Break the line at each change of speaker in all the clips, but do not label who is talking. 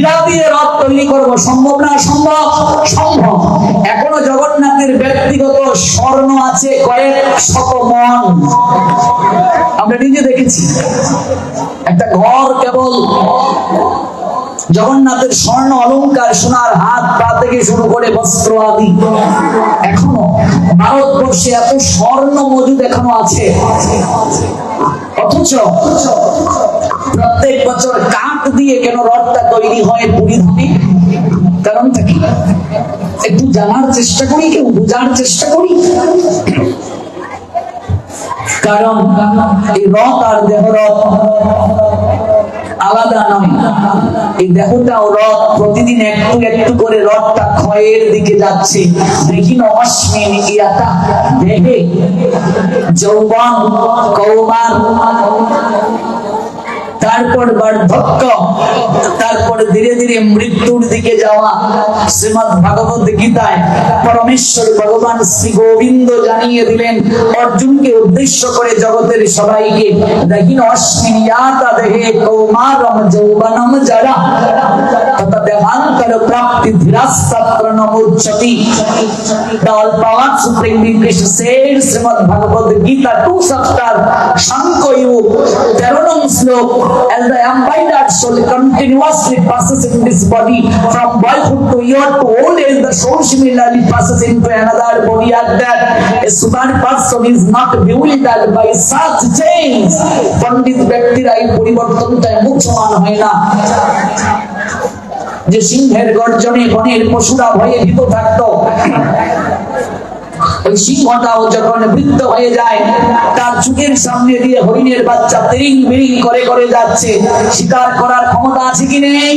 হীরা দিয়ে রথ তৈরি করব। সম্ভব না, সম্ভব? সম্ভব। এখনও জগন্নাথের ব্যক্তিগত স্বর্ণ আছে কয়েক শত মন। আমরা নিজে দেখেছি, একটা ঘর কেবল জগন্নাথের স্বর্ণ অলংকার সোনার হাত, পা থেকে শুরু করে বস্ত্র আদি। এখনও ভারতবর্ষে এত স্বর্ণ মজুদ এখনও আছে। অথচ প্রত্যেক বছর দিয়ে কেন রথটা তৈরি হয় পরিধানে একটু জানার চেষ্টা করি কেউ বোঝার চেষ্টা করি? কারণ এই রথ আর দেহ রথ আলাদা নয় এই দেহটাও রথ, প্রতিদিন একটু একটু করে রথটা ক্ষয়ের দিকে যাচ্ছে। দেখি অশ্বিন ইয়াটা দেহে যৌবন তারপর বার্ধক্য তারপর ধীরে ধীরে মৃত্যুর দিকে যাওয়া শ্রীমদ ভাগবত গীতায় পরমেশ্বর ভগবান শ্রী গোবিন্দ জানিয়ে দিলেন, অর্জুনকে উদ্দেশ্য করে জগতের সবাইকে দেখিন অশ্বিনিয়াতা দেহে কৌমারম যৌবনম জরা। তথা দেহান্তর প্রাপ্তি ধীরাস্তত্র নমোচ্চতি The all power supreme being Krishna said Srimad Bhagavad Gita 2 chapter Shankoyu Teronam Slok as the embodied soul continuously passes in this body from boyhood to youth to old age the soul similarly passes into another body at that a sudan person is not bewildered by such change পণ্ডিত ব্যক্তিরা এই পরিবর্তনটায় মুখ সমান হয় না যে সিংহের গর্জনে বনের পশুরা ভয়ে ভীত থাকতো ওই সিংহটাও যখন বৃদ্ধ হয়ে যায়, তার চোখের সামনে দিয়ে হরিণের বাচ্চা তিরিং বিরিং করে করে যাচ্ছে। শিকার করার ক্ষমতা আছে কি নেই?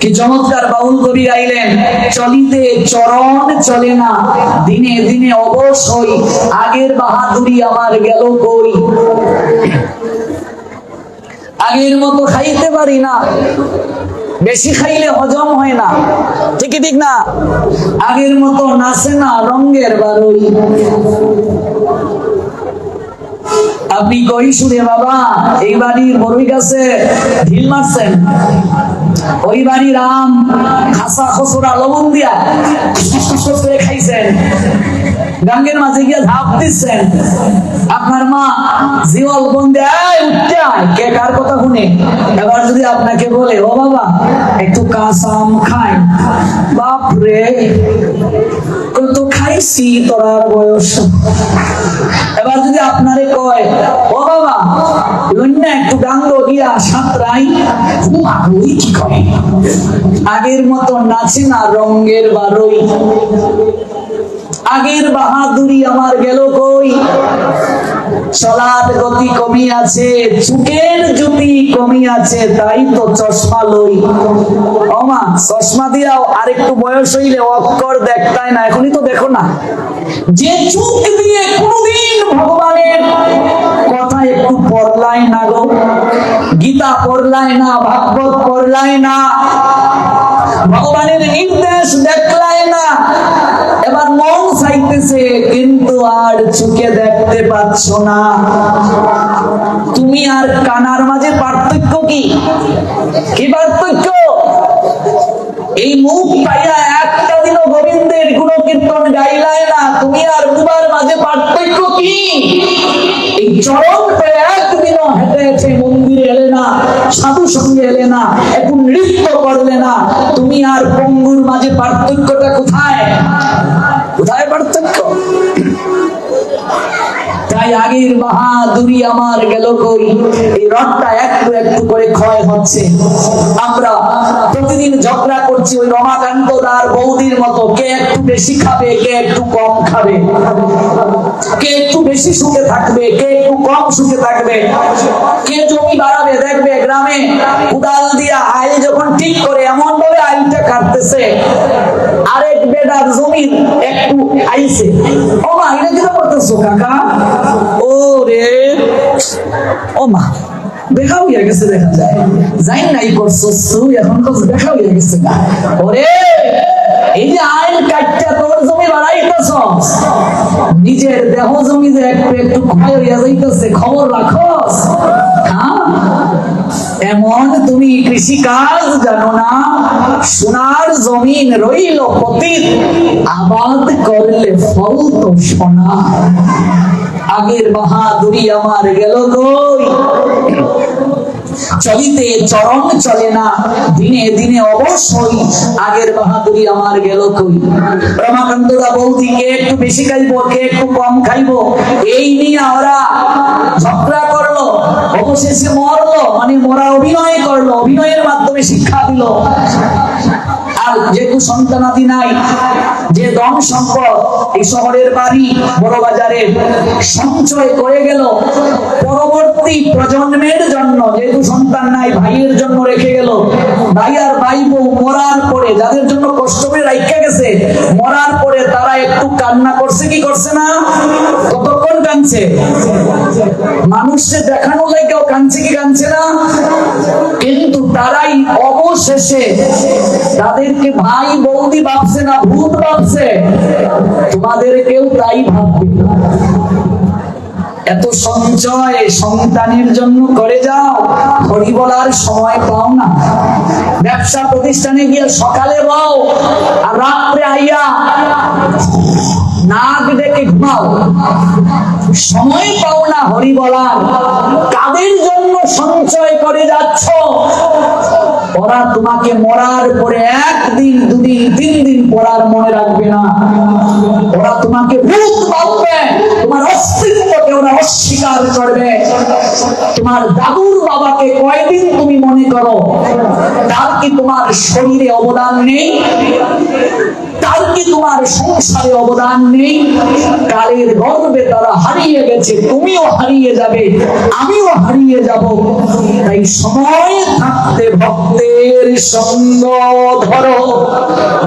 কি চমৎকার বাউল কবি গাইলেন, চলিতে চরণ চলে না, দিনে দিনে অবশ্যই আগের বাহাদুরি আমার গেল কই? আগের মতো খাইতে পারি না। বেশি খাইলে হজম হয় না। ঠিক ঠিক না? আগের মতো নাচে না, রঙের বারোই। আপনি কই শুনে বাবা? এই বাড়ির বড়ই গাছে ঢিল মারছেন। ওই বাড়ির আম, খাসা, খসড়া, লবণ দিয়া। খাইছেন। গাঙ্গের মাঝে গিয়ে ধাপ দিচ্ছেন। আপনার মা জিওল বন্ধে উঠতে আয়। কে কার কথা শুনে? এবার যদি আপনাকে বলে, ও বাবা, একটু কাঁচা আম খাই। বাপ কত খাইছি তোরার বয়স। এবার যদি আপনারে কয়, ও বাবা লন্যা একটু গাঙ্গ দিয়া সাঁতরাই ওই কি করে? আগের মতো নাচে না রঙের বারোই। আগের বাহাদুরি আমার গেল কই? চলার গতি কমি আছে চুকের জুতি কমি আছে তাই তো চশমা লই। অমা চশমা দিয়াও আরেকটু বয়স হইলে অক্ষর দেখতাই না, এখনই তো দেখো না। যে চুক দিয়ে কোনদিন ভগবানের কথা একটু না গো। গীতা পড়লাই না, ভাগবত পড়লাই না। ভগবানের নির্দেশ দেখলাই না। এবার মন চাইতেছে, কিন্তু আর চোখে দেখতে পাচ্ছ না। তুমি আর কানার মাঝে পার্থক্য কি? কি পার্থক্য? এই মুখ পাইয়া একটা দিনও গোবিন্দের গুণ কীর্তন গাইলাই না তুমি আর দুবার মাঝে পার্থক্য কি? এই চরম হেঁটে হেঁটে মন্দিরে এলে না, সাধু সঙ্গে এলে না, এখন নৃত্য করলে না। তুমি আর পঙ্গুর মাঝে পার্থক্যটা কোথায়? কোথায় পার্থক্য? তাই আগের বাহাদুরি আমার গেল কই? এই রথটা একটু একটু করে ক্ষয় হচ্ছে। আমরা প্রতিদিন ঝগড়া করছি ওই রমাকান্ত দার বৌদির মতো। কে একটু বেশি খাবে, কে একটু কম খাবে? কে একটু বেশি সুখে থাকবে, কে একটু কম সুখে থাকবে? কে জমি বাড়াবে, দেখবে গ্রামে উদাল দিয়া আইল যখন ঠিক করে এমন ভাবে আইলটা কাটতেছে। আরেক বেডার জমি একটু আইছে। ও মা এটা কি করতেছো কাকা ও রে ও মা দেখা গেছে দেখা যায়। যাই নাই করছ তুই, এখন তো দেখা হইয়া গেছে গা। ওরে, এই যে আইন কাটটা তোর জমি বাড়াইতেছ নিজের দেহ জমি যে একটু একটু ক্ষয় হইয়া যাইতেছে, খবর রাখস। হ্যাঁ? এমন তুমি কৃষি কাজ জানো না, সোনার জমিন রইল পতিত, আবাদ করলে ফল তো সোনা। আগের বাহাদুরি আমার গেল কই? চলিতে চরণ চলে না, দিনে দিনে অবশ্যই আগের বাহাদুরি আমার গেল কই? রমাকান্তরা বৌদি কে একটু বেশি খাইবো, কে একটু কম খাইবো? এই নিয়ে ওরা ঝগড়া করল, অবশেষে মরলো মানে মোরা অভিনয় করল, অভিনয়ের মাধ্যমে শিক্ষা দিল। আর যেহেতু সন্তানাদি নাই, যে দম সম্পদ, এই শহরের বাড়ি, বড় বাজারে সঞ্চয় করে গেল। পরবর্তী প্রজন্মের জন্য যেহেতু সন্তান নাই, ভাইয়ের জন্য রেখে গেল। ভাই আর ভাই বউ মরার পরে, যাদের জন্য কষ্ট করে রাখা গেছে। মরার পরে তারা একটু কান্না করছে, কি করছে না? কতক্ষণ কাঁদছে? মানুষকে দেখানো কেউ কাঁদছে কি কাঁদছে না? কিন্তু তারাই অবশেষে তাদেরকে ভাই বৌদি ভাবছে না, ভূত ভাবছে। তোমাদের কেউ তাই ভাববে এত সঞ্চয় সন্তানের জন্য করে যাও। হরি বলার সময় পাও না। ব্যবসা প্রতিষ্ঠানে গিয়ে সকালে বাও আর রাত্রে আইয়া নাক ডেকে ঘুমাও। সময় পাও না হরি বলার কাদের জন্য সঞ্চয় করে যাচ্ছ? ওরা তোমাকে মরার পরে একদিন, দুদিন, তিন দিন পড়ার মনে রাখবে না। ওরা তোমাকে ভূত ভাববে। তোমার অস্তিত্বকে ওরা অস্বীকার করবে। তোমার দাদুর বাবাকে কয়দিন তুমি মনে করো? তার কি তোমার শরীরে অবদান নেই? তার কি তোমার সংসারে অবদান নেই? কালের গর্বে তারা হারিয়ে গেছে, তুমিও হারিয়ে যাবে, আমিও হারিয়ে যাব। তাই সময় থাকতে ভক্তের সঙ্গ ধরো,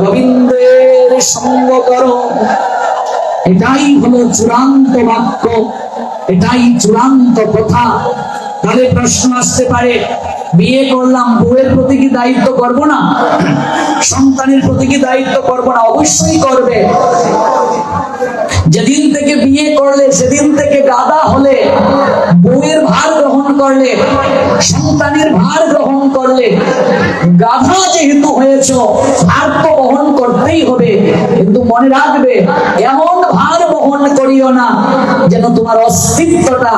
গোবিন্দের সঙ্গ করো। এটাই হলো চূড়ান্ত বাক্য, এটাই চূড়ান্ত কথা। তাহলে প্রশ্ন আসতে পারে, বিয়ে করলাম, বউয়ের প্রতি কি দায়িত্ব করব না? সন্তানের প্রতি কি দায়িত্ব করব না? অবশ্যই করবে। যেদিন থেকে বিয়ে করলে, সেদিন থেকে গাদা হলে, বউয়ের ভার গ্রহণ করলে, সন্তানের ভার গ্রহণ করলে, গাধা যেহেতু হয়েছ, ভার তো বহন করতেই হবে। কিন্তু মনে রাখবে, এমন ভার বহন করিও না যেন তোমার অস্তিত্বটা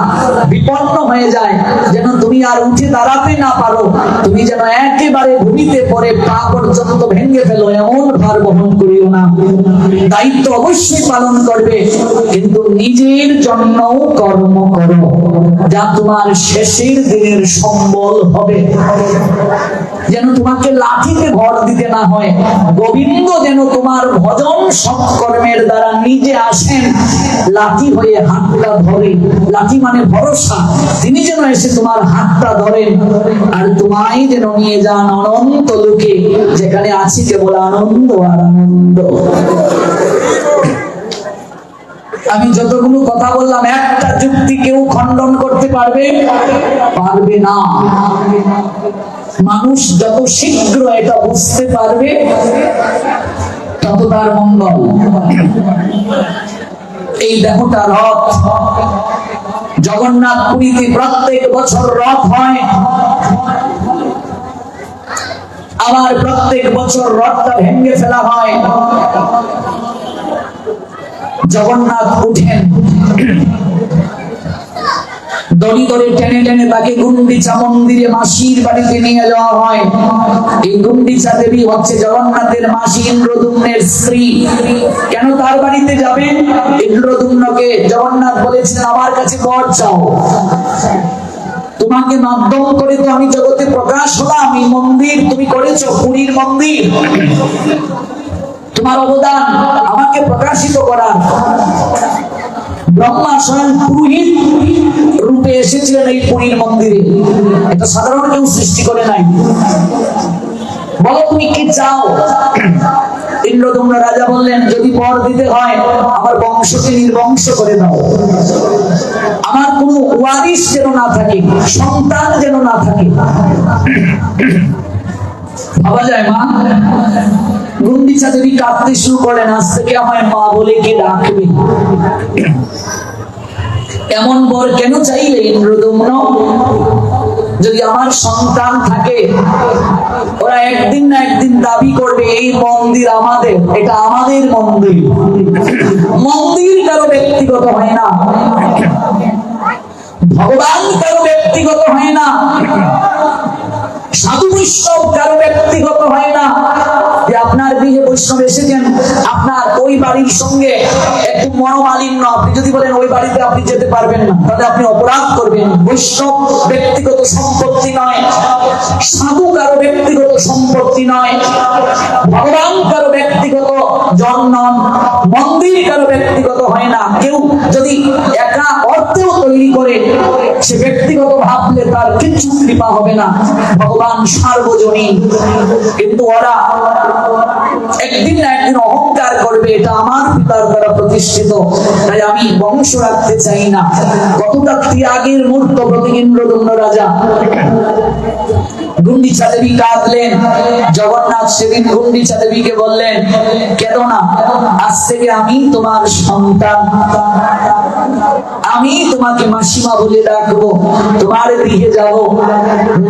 বিপন্ন হয়ে যায়, যেন তুমি আর উঠে দাঁড়াতে না পারো। তুমি যেন একেবারে ভূমিতে পরে পা পর্যন্ত ভেঙে ফেলো, এমন ভার বহন করিও না। দায়িত্ব অবশ্যই পালন করবে। কিন্তু নিজের জন্যও কর্ম করো, যা তোমার শেষের দিনের সম্বল হবে। যেন তোমাকে লাঠিতে ভর দিতে না হয়, গোবিন্দ যেন তোমার ভজন সৎকর্মের দ্বারা নিজে আসেন। লাঠি হয়ে হাতটা ধরে, লাঠি মানে ভরসা, তিনি যেন এসে তোমার হাতটা ধরেন। আর তোমায় যেন নিয়ে যান অনন্ত লোকে, যেখানে আছি কেবল আনন্দ আর আনন্দ। আমি যতগুলো কথা বললাম, একটা যুক্তি কেউ খণ্ডন করতে পারবে? পারবে না। মানুষ যত শীঘ্র এটা বুঝতে পারবে, তত তার মঙ্গল। এই দেহটা রথ। জগন্নাথ পুরীতে প্রত্যেক বছর রথ হয়। আবার প্রত্যেক বছর রথটা ভেঙে ফেলা হয়। জগন্নাথ উঠেন। দড়ি ধরে টেনে টেনে তাকে গুন্ডিচা মন্দিরে মাসির বাড়িতে নিয়ে যাওয়া হয়। এই গুন্ডিচা দেবী হচ্ছে জগন্নাথের মাসি ইন্দ্রদুম্নের স্ত্রী। কেন তার বাড়িতে যাবেন? ইন্দ্রদুম্নকে জগন্নাথ বলেছিলেন আমার কাছে বর চাও। তোমাকে মাধ্যম করে তো আমি জগতে প্রকাশ হলাম। এই মন্দির তুমি করেছ, পুরীর মন্দির। তোমার অবদান, আমাকে প্রকাশিত করা। ব্রহ্মা স্বয়ং পুরোহিত রূপে এসেছিলেন এই পুরীর মন্দিরে। এটা সাধারণ কেউ সৃষ্টি করে নাই। বলো, তুমি কি চাও? ইন্দ্রদম্ন রাজা বললেন, যদি বর দিতে হয়, আমার বংশকে নির্বংশ করে দাও। আমার কোনো ওয়ারিস যেন না থাকে, সন্তান যেন না থাকে। ভাবা যায় মা? গুন্ডিচা যদি কাঁদতে শুরু করেন আজ থেকে আমায় মা বলে কে ডাকবে। এমন বর কেন চাইলে ইন্দ্রদম্ন? যদি আমার সন্তান থাকে, ওরা একদিন না একদিন দাবি করবে, এই মন্দির আমাদের, এটা আমাদের মন্দির। মন্দির কারও ব্যক্তিগত হয় না। ভগবান কারও ব্যক্তিগত হয় না। সাধু বৈষ্ণব কারও ব্যক্তিগত হয় না। যে আপনার গৃহে বৈষ্ণব এসেছেন, আপনার ওই বাড়ির সঙ্গে একটু মনোমালিন্য, আপনি যদি বলেন ওই বাড়িতে আপনি যেতে পারবেন না, তাহলে আপনি অপরাধ করবেন। বৈষ্ণব ব্যক্তিগত সম্পত্তি নয়, সাধু কারও ব্যক্তিগত সম্পত্তি নয়, ভগবান কারও ব্যক্তিগত জন্ম, মন্দির কারও ব্যক্তিগত হয় না। কেউ যদি একা অর্থেও তৈরি করে, সে ব্যক্তিগত ভাবলে তার কিচ্ছু কৃপা হবে না। ভগবান সার্বজনীন। কিন্তু ওরা একদিন না একদিন অহংকার করবে, এটা আমার পিতার দ্বারা প্রতিষ্ঠিত। তাই আমি বংশ রাখতে চাই না। কতটা ত্যাগের মূর্ত প্রতিকেন্দ্রদন্য রাজা। গুন্ডিচা দেবী কাঁদলেন। জগন্নাথ সেদিন গুন্ডিচা দেবীকে বললেন কেন না, আজ থেকে আমি তোমার সন্তান। আমি তোমাকে মাসিমা বলে ডাকবো, তোমার গৃহে যাব।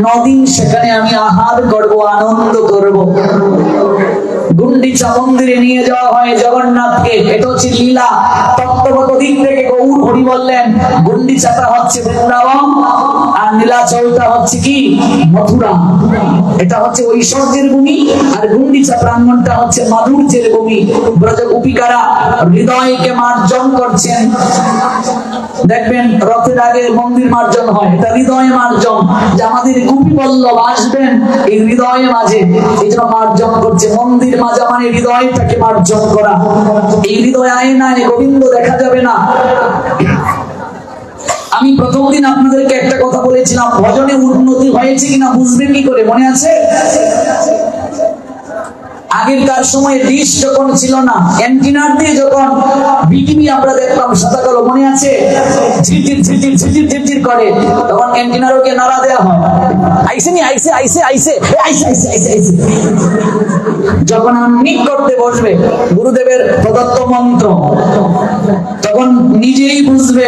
নদিন সেখানে আমি আহার করব, আনন্দ করব। গুন্ডিচা মন্দিরে নিয়ে যাওয়া হয় জগন্নাথকে। এটা হচ্ছে লীলা তত্ত্বগত দিক থেকে গৌর হরি বললেন, গুন্ডিচাটা হচ্ছে বৃন্দাবন। নীলাচলটা হচ্ছে কি? মথুরা। এটা হচ্ছে ঐশ্বর্যের ভূমি, আর গুন্ডিচা প্রাঙ্গণটা হচ্ছে মাধুর্যের ভূমি। ব্রজ গোপিকারা হৃদয়কে মার্জন করছেন। দেখবেন রথের আগে মন্দির মার্জন হয়, এটা হৃদয় মার্জন। যে আমাদের গোপী বল্লভ আসবেন এই হৃদয়ে মাঝে, এই জন্য মার্জন করছে। মন্দির মাজা মানে হৃদয়টাকে মার্জন করা। এই হৃদয় আয়নায় গোবিন্দ দেখা যাবে না। আমি প্রথম দিন আপনাদেরকে একটা কথা বলেছিলাম, ভজনে উন্নতি হয়েছে কিনা বুঝবেন কি করে, মনে আছে? আগেরকার সময় ডিশ যখন ছিল না দিয়ে যখন বিটিভি আমরা দেখতাম সাদা কালো মনে আছে? ঝিরঝির ঝিরঝির ঝিরঝির ঝিরঝির করে, তখন নাড়া দেওয়া হয়। আইসে নি, আইসে আইসে আইসে আইসে আইসে আইসে আইসে। যখন আন্নিক করতে বসবে, গুরুদেবের প্রদত্ত মন্ত্র, তখন নিজেই বুঝবে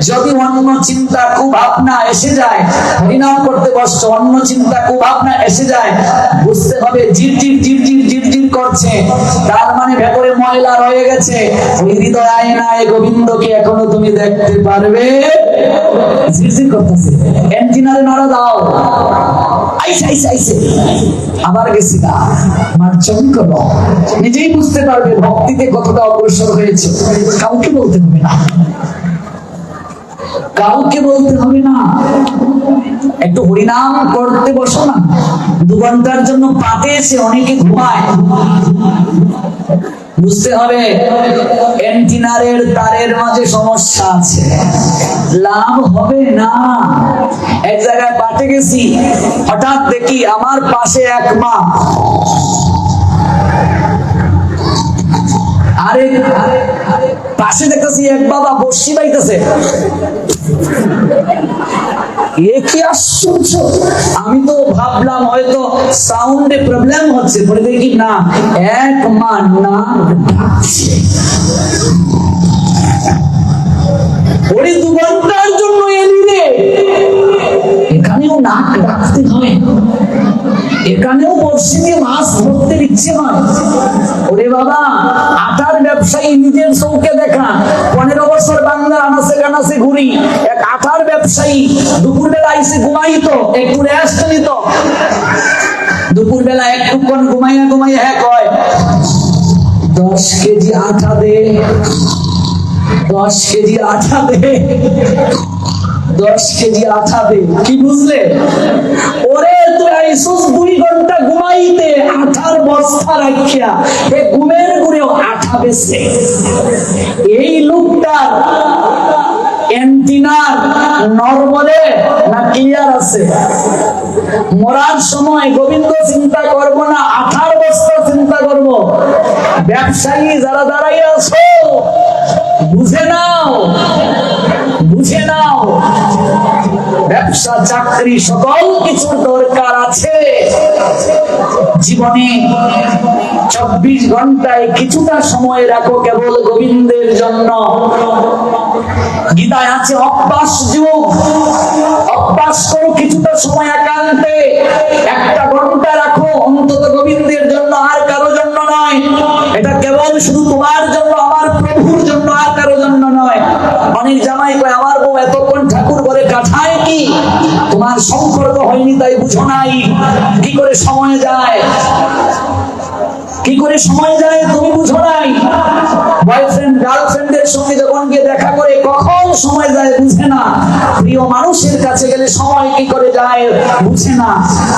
যদি অন্য চিন্তা খুব ভাবনা এসে যায়, হরিনাম করতে বসছো, অন্য চিন্তা খুব ভাবনা এসে যায়, বুঝতে হবে ঝিরঝির ঝিরঝির ঝিরঝির করছে, তার মানে ভেতরে ময়লা রয়ে গেছে। ওই হৃদয় আয়নায় গোবিন্দকে এখনও তুমি দেখতে পারবে। ঝিরঝির করতেছে। এন্টিনারে নড়া দাও। আবার গেছি না। মার্জন করো নিজেই বুঝতে পারবে ভক্তিতে কতটা অগ্রসর হয়েছে। কাউকে বলতে হবে না। কাউকে বলতে হবে না। একটু হরিনাম করতে বসো না। দু ঘণ্টার জন্য পাতে এসে অনেকে ঘুমায়। বুঝতে হবে, এন্টিনারের তারের মাঝে সমস্যা আছে। লাভ হবে না। এক জায়গায় পাটে গেছি, হঠাৎ দেখি আমার পাশে এক মা। পাশে দেখতেছি এক বাবা বসি আশ্চর্য? আমি তো ভাবলাম হয়তো সাউন্ডে প্রবলেম হচ্ছে। পরে দেখি না, এক মা না ওরে দু ঘণ্টার জন্য এলি রে নাক ডাকতে হয় এখানেও দিয়ে মাছ ধরতে ইচ্ছে হয় ওরে বাবা, আটার ব্যবসায়ী নিজের চৌকে দেখা। পনেরো বছর বাংলার আনাসে গানাসে ঘুরি। এক আটার ব্যবসায়ী দুপুর বেলা আইসে ঘুমাইতো একটু রেস্ট নিত। দুপুর বেলা একটুক্ষণ ঘুমাইয়া ঘুমাইয়া হয়। দশ কেজি আটা দে। দশ কেজি আটা দে। দশ কেজি আঠা দে। কি বুঝলে? ওরে, তুই আইসুস দুই ঘণ্টা ঘুমাইতে আঠার বস্তা রাখিয়া এ ঘুমের ঘুরেও আঠা বেছে এই নরমলে না ক্লিয়ার আছে? মরার সময় গোবিন্দ চিন্তা করব না, আঠার বস্তা চিন্তা করব? ব্যবসায়ী যারা দাঁড়াই আছো, বুঝে নাও। বুঝে নাও। ব্যবসা, চাকরি, সকল কিছুর দরকার আছে। জীবনে চব্বিশ ঘন্টায় কিছুটা সময় রাখো কেবল গোবিন্দের জন্য। গীতায় আছে, অভ্যাস যুগ। অভ্যাস করো কিছুটা সময় একান্তে। একটা ঘণ্টা রাখো, অন্তত গোবিন্দের জন্য আর কারও জন্য নয়। এটা কেবল শুধু তোমার জন্য, আমার প্রভুর জন্য আর কারও জন্য নয়। অনেক জামাই কয়, আমার বউ এতক্ষণ ঠাকুর ঘরে কাঠায় কি? তোমার সম্পর্ক হয়নি তাই বুঝো নাই। কি করে সময় যায়? কি করে সময় যায় তুমি বুঝো নাই? বয়ফ্রেন্ড গার্লফ্রেন্ডের সঙ্গে যখন গিয়ে দেখা করে, কখন সময় যায় বুঝে না। প্রিয় মানুষের কাছে গেলে সময় কি করে যায় বুঝে না।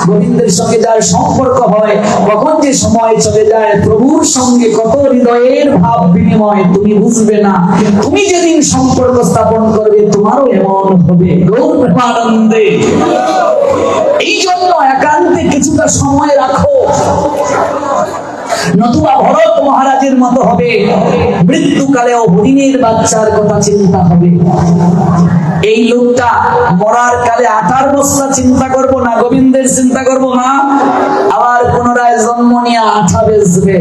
গোবিন্দের সঙ্গে যার সম্পর্ক হয়, কখন যে সময় চলে যায়, প্রভুর সঙ্গে কত হৃদয়ের ভাব বিনিময়, তুমি বুঝবে না। তুমি যেদিন সম্পর্ক স্থাপন করবে, তোমারও এমন হবে। প্রেমানন্দে এই জন্য একান্তে কিছুটা সময় রাখো। নতুবা ভরত মহারাজের মতো হবে। মৃত্যুকালেও হরিণের বাচ্চার কথা চিন্তা হবে। এই লোকটা মরার কালে আঠার বস্তা চিন্তা করব না, গোবিন্দের চিন্তা করব না, আবার পুনরায় জন্ম নিয়ে আঠা বেচবে।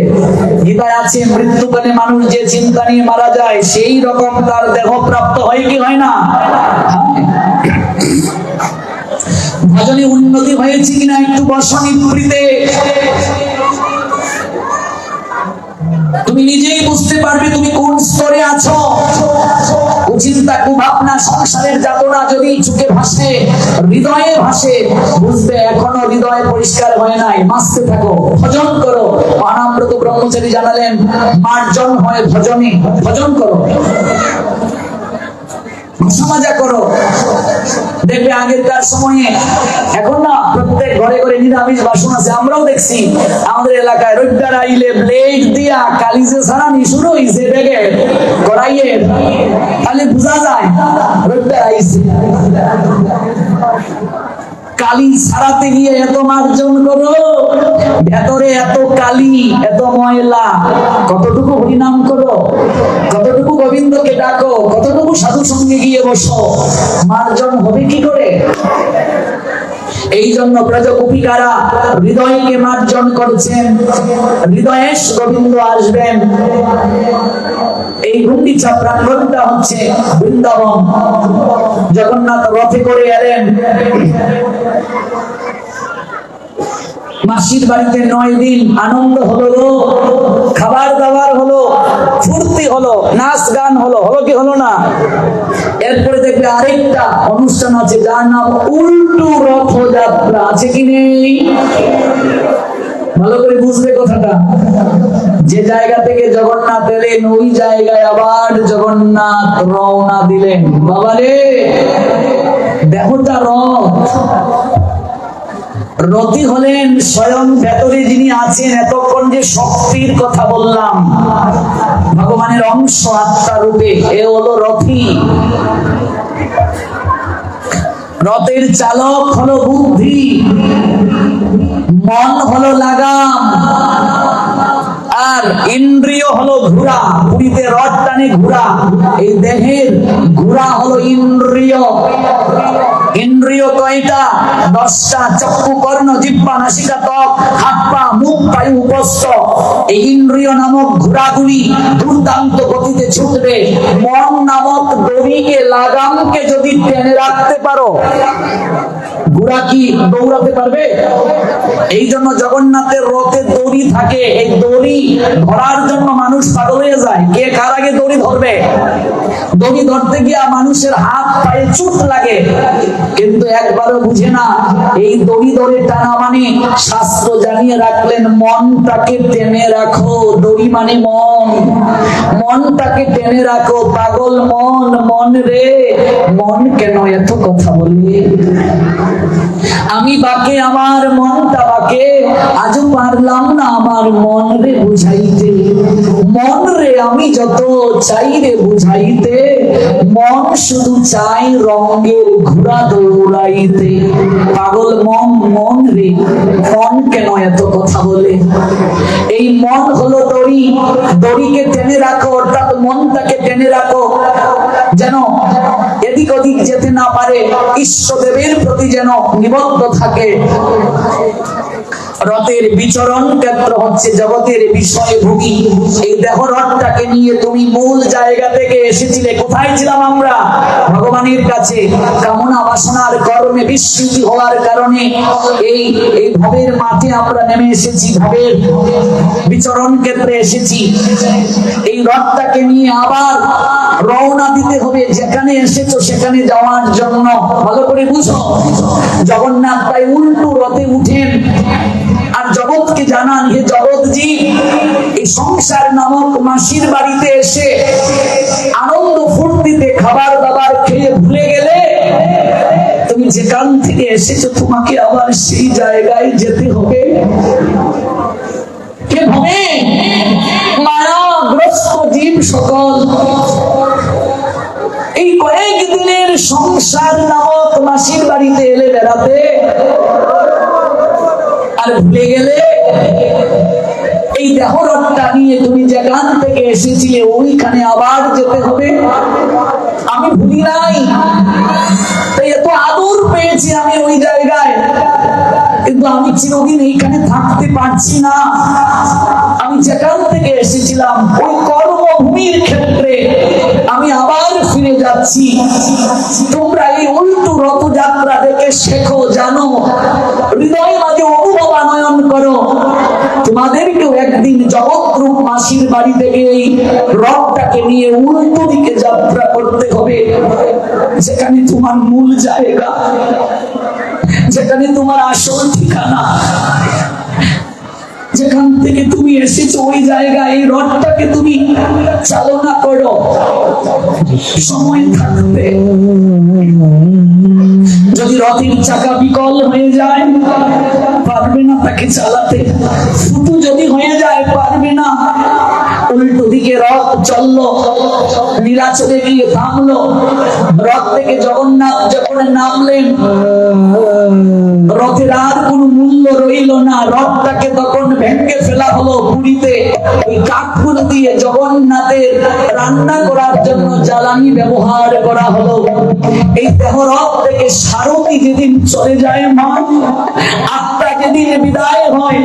গীতায় আছে মৃত্যুকালে মানুষ যে চিন্তা নিয়ে মারা যায়, সেই রকম তার দেহ প্রাপ্ত হয় কি হয় না? ভজনে উন্নতি হয়েছে কিনা একটু বসনি সংসারের যাতনা যদি চোখে ভাসে, হৃদয়ে ভাসে, বুঝবে এখনও হৃদয় পরিষ্কার হয় নাই। মাসতে থাকো, ভজন করো। অনাম্রত ব্রহ্মচারী জানালেন, মার্জন হয় ভজনে, ভজন করো। দেখবে আগেরকার সময়ে এখন না প্রত্যেক ঘরে ঘরে নিরামিষ বাসন আছে, আমরাও দেখছি। আমাদের এলাকায় রবিবার আইলে ব্লেড দিয়া কালিজে সারানি শুরু হইছে দেখে কড়াইয়ে খালি বোঝা যায় রবিবার আইছে। কালি সারাতে গিয়ে এত মার্জন করো। ভেতরে এত কালি, এত ময়লা। কতটুকু হরিনাম করো? কতটুকু গোবিন্দকে ডাকো? কতটুকু সাধু সঙ্গে গিয়ে বসো? মার্জন হবে কি করে? এই জন্য ব্রজগোপিকারা হৃদয়কে মার্জন করছেন। হৃদয়েশ গোবিন্দ আসবেন। এই গুন্ডিচা প্রাঙ্গণটা হচ্ছে বৃন্দাবন। জগন্নাথ রথে করে এলেন। মাসির বাড়িতে নয় দিন আনন্দ হলো খাবার দাবার হলো, ফুর্তি হলো, নাচ গান হলো হলো কি হলো না? এরপরে দেখবে আরেকটা অনুষ্ঠান আছে, যার নাম উল্টু রথযাত্রা। আছে কি নেই? ভালো করে বুঝবে কথাটা। যে জায়গা থেকে জগন্নাথ এলেন, ওই জায়গায় আবার জগন্নাথ রওনা দিলেন। বাবারে দেহটা রথ। রতি হলেন স্বয়ং ভেতরে যিনি আছেন, এতক্ষণ যে শক্তির কথা বললাম। ভগবানের অংশ আত্মা রূপে, এ হলো রথি। রথের চালক হলো বুদ্ধি। মন হলো লাগাম, আর ইন্দ্রিয় হলো ঘোড়া পুরীতে রথ টানে ঘোড়া। এই দেহের হলো ইন্দ্রিয়। ইন্দ্রিয় কয়টা দশটা চক্ষু কর্ণ জিব্বা নাসিকা, ত্বক, হাত পা, মুখ পায়ু উপস্থ এই ইন্দ্রিয় নামক ঘোড়াগুলি দুর্দান্ত গতিতে ছুটবে। মন নামক দড়িকে, লাগামকে যদি টেনে রাখতে পারো ঘোড়া কি দৌড়াতে পারবে? এই জন্য জগন্নাথের রথে দড়ি থাকে। এই দড়ি ধরার জন্য মানুষ পাগল হয়ে যায়। কে কার আগে দড়ি ধরবে? দড়ি ধরতে গিয়া মানুষের হাত, পায়ে লাগে। কিন্তু একবারও বুঝে না, এই দড়ি ধরে টানা মানে শাস্ত্র জানিয়ে রাখলেন, মনটাকে টেনে রাখো। দড়ি মানে মন। মনটাকে টেনে রাখো। পাগল মন মন রে। মন কেন এত কথা বলি আমি বাকে, আমার মনটা বাকে আজও পারলাম না আমার মন রে বুঝাইতে। মন রে আমি যত চাই রে বুঝাইতে। মন শুধু চাই রঙের ঘোড়া দৌড়াইতে। পাগল মন মন রে, মন কেন এত কথা বলে? এই মন হলো দড়ি। দড়িকে টেনে রাখো, অর্থাৎ মনটাকে টেনে রাখো। যেন এদিক ওদিক যেতে না পারে ইষ্টদেবের প্রতি যেন নিবদ্ধ থাকে। রথের বিচরণ ক্ষেত্র হচ্ছে জগতের বিষয় ভোগী এই দেহ রথটাকে নিয়ে তুমি মূল জায়গা থেকে এসেছিলে। কোথায় ছিলাম আমরা? ভগবানের কাছে। কামনা বাসনার কর্মে বিস্মৃতি হওয়ার কারণে এই এই ভবের মাঠে আমরা নেমে এসেছি, ভবের বিচরণ ক্ষেত্রে এসেছি। এই রথটাকে নিয়ে আবার রওনা দিতে হবে। যেখানে এসেছ সেখানে যাওয়ার জন্য। ভালো করে বুঝো। জগন্নাথ তাই উল্টো রথে উঠেন। জগৎকে জানান, হে জগৎজি, এই সংসার নামক মাসির বাড়িতে এসে আনন্দ ফুর্তিতে খাবার দাবার খেয়ে ভুলে গেলে তুমি যেখান থেকে এসেছ, তোমাকে আবার সেই জায়গায় যেতে হবে। কে হবে মায়াগ্রস্ত জীব সকল। এই কয়েক দিনের সংসার নামক মাসির বাড়িতে এলে বেড়াতে আর ভুলে গেলে এই দেহরথটা নিয়ে তুমি যেখান থেকে এসেছিলে ওইখানে আবার যেতে হবে। আমি ভুলি নাই। আমি চিরদিন এইখানে থাকতে পারছি না। আমি যেখান থেকে এসেছিলাম, ওই কর্মভূমির ক্ষেত্রে আমি আবার ফিরে যাচ্ছি। তোমরা এই উল্টো রথযাত্রা দেখে শেখো, জানো। হৃদয় মাঝে অনুভব আনয়ন করো। তোমাদেরকেও একদিন জগৎরূপ মাসির বাড়ি থেকে এই রথটাকে নিয়ে উল্টো দিকে যাত্রা করতে হবে, যেখানে তোমার মূল জায়গা। যেখানে তোমার আসল ঠিকানা। যেখান থেকে তুমি এসেছ, ওই জায়গায় এই রথটাকে তুমি চালনা করো। সময় থাকবে। যদি রথের চাকা বিকল হয়ে যায়, পারবে না তাকে চালাতে। ফুটু যদি হয়ে যায় রথ চলল নীলাচলে গিয়ে থামলো। রথ থেকে জগন্নাথ যখন নামলেন রথের আর কোন মূল্য রইল না রথটাকে তখন ভেঙে ফেলা হলো পুরীতে। ওই কাঠগুলো দিয়ে জগন্নাথের রান্না করার জন্য জ্বালানি ব্যবহার করা হলো। এই দেহ রথ থেকে সারথি যেদিন চলে যায় মা, আত্মা যেদিন বিদায় হয়,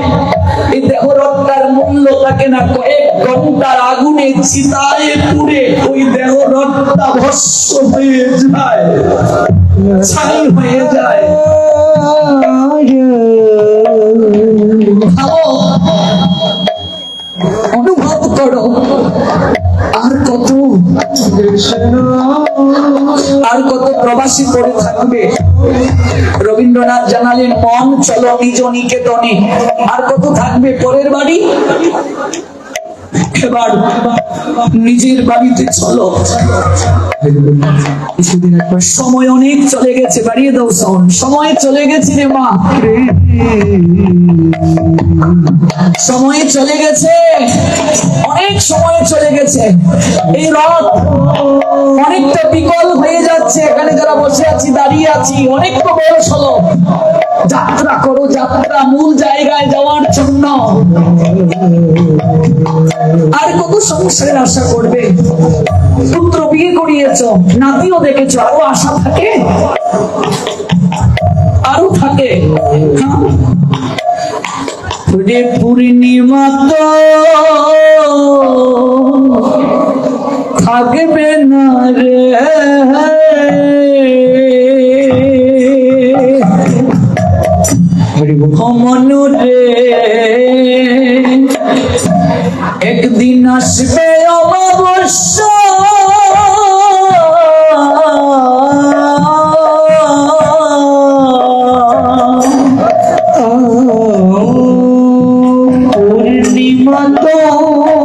এই দেহ রথটার মূল্য থাকে না কয়েক ঘণ্টার আগুনে চিতায় পুড়ে ওই দেহ রথটা ভস্ম হয়ে যায়, ছাই হয়ে যায়। আর কত প্রবাসী পড়ে থাকবে? রবীন্দ্রনাথ জানালেন, মন চলো নিজ নিকেতনে। আর কত থাকবে পরের বাড়ি? নিজের বাড়িতে চলো। কিছুদিন একবার সময় অনেক চলে গেছে, বাড়িয়ে দাও সময় চলে গেছে রে মা। সময় চলে গেছে। অনেক সময় চলে গেছে। এই রথ অনেকটা বিকল হয়ে যাচ্ছে। এখানে যারা বসে আছি, দাঁড়িয়ে আছি অনেকটা বয়স হলো। যাত্রা করো, যাত্রা মূল জায়গায় যাওয়ার জন্য। আর কত সংসারের আশা করবে? পুত্র বিয়ে করিয়েছ, নাতিও দেখেছ, আরও আশা থাকে? আরও থাকে? রে পূর্ণিমা তো থাকবে না রে। মনু রে। একদিন আসবে অমাবস্য। পূর্ণিমা তো